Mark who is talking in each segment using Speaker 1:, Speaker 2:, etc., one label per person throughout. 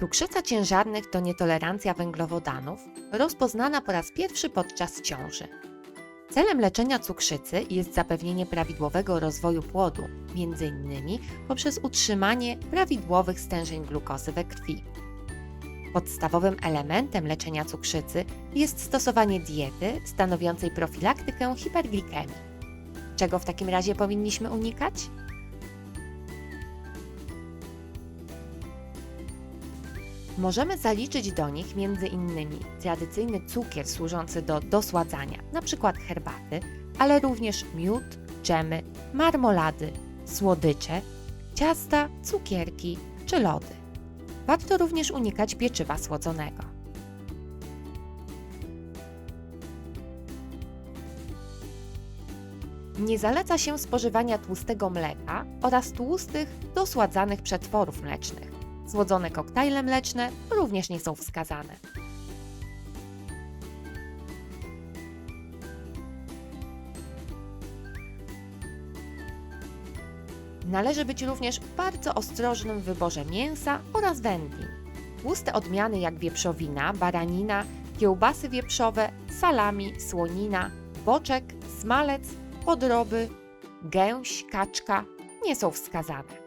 Speaker 1: Cukrzyca ciężarnych to nietolerancja węglowodanów, rozpoznana po raz pierwszy podczas ciąży. Celem leczenia cukrzycy jest zapewnienie prawidłowego rozwoju płodu, m.in. poprzez utrzymanie prawidłowych stężeń glukozy we krwi. Podstawowym elementem leczenia cukrzycy jest stosowanie diety stanowiącej profilaktykę hiperglikemii. Czego w takim razie powinniśmy unikać? Możemy zaliczyć do nich m.in. tradycyjny cukier służący do dosładzania, np. herbaty, ale również miód, dżemy, marmolady, słodycze, ciasta, cukierki czy lody. Warto również unikać pieczywa słodzonego. Nie zaleca się spożywania tłustego mleka oraz tłustych, dosładzanych przetworów mlecznych. Słodzone koktajle mleczne również nie są wskazane. Należy być również bardzo ostrożnym w wyborze mięsa oraz wędlin. Tłuste odmiany jak wieprzowina, baranina, kiełbasy wieprzowe, salami, słonina, boczek, smalec, podroby, gęś, kaczka nie są wskazane.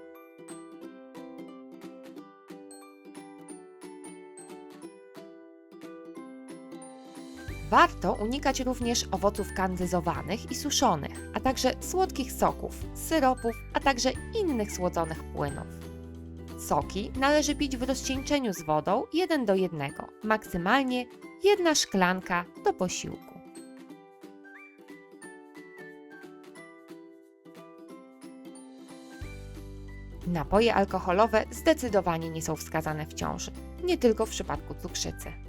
Speaker 1: Warto unikać również owoców kandyzowanych i suszonych, a także słodkich soków, syropów, a także innych słodzonych płynów. Soki należy pić w rozcieńczeniu z wodą 1 do 1, maksymalnie 1 szklanka do posiłku. Napoje alkoholowe zdecydowanie nie są wskazane w ciąży, nie tylko w przypadku cukrzycy.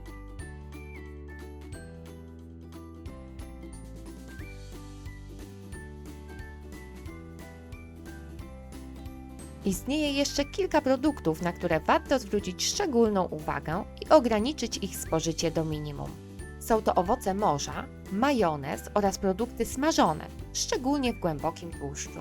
Speaker 1: Istnieje jeszcze kilka produktów, na które warto zwrócić szczególną uwagę i ograniczyć ich spożycie do minimum. Są to owoce morza, majonez oraz produkty smażone, szczególnie w głębokim tłuszczu.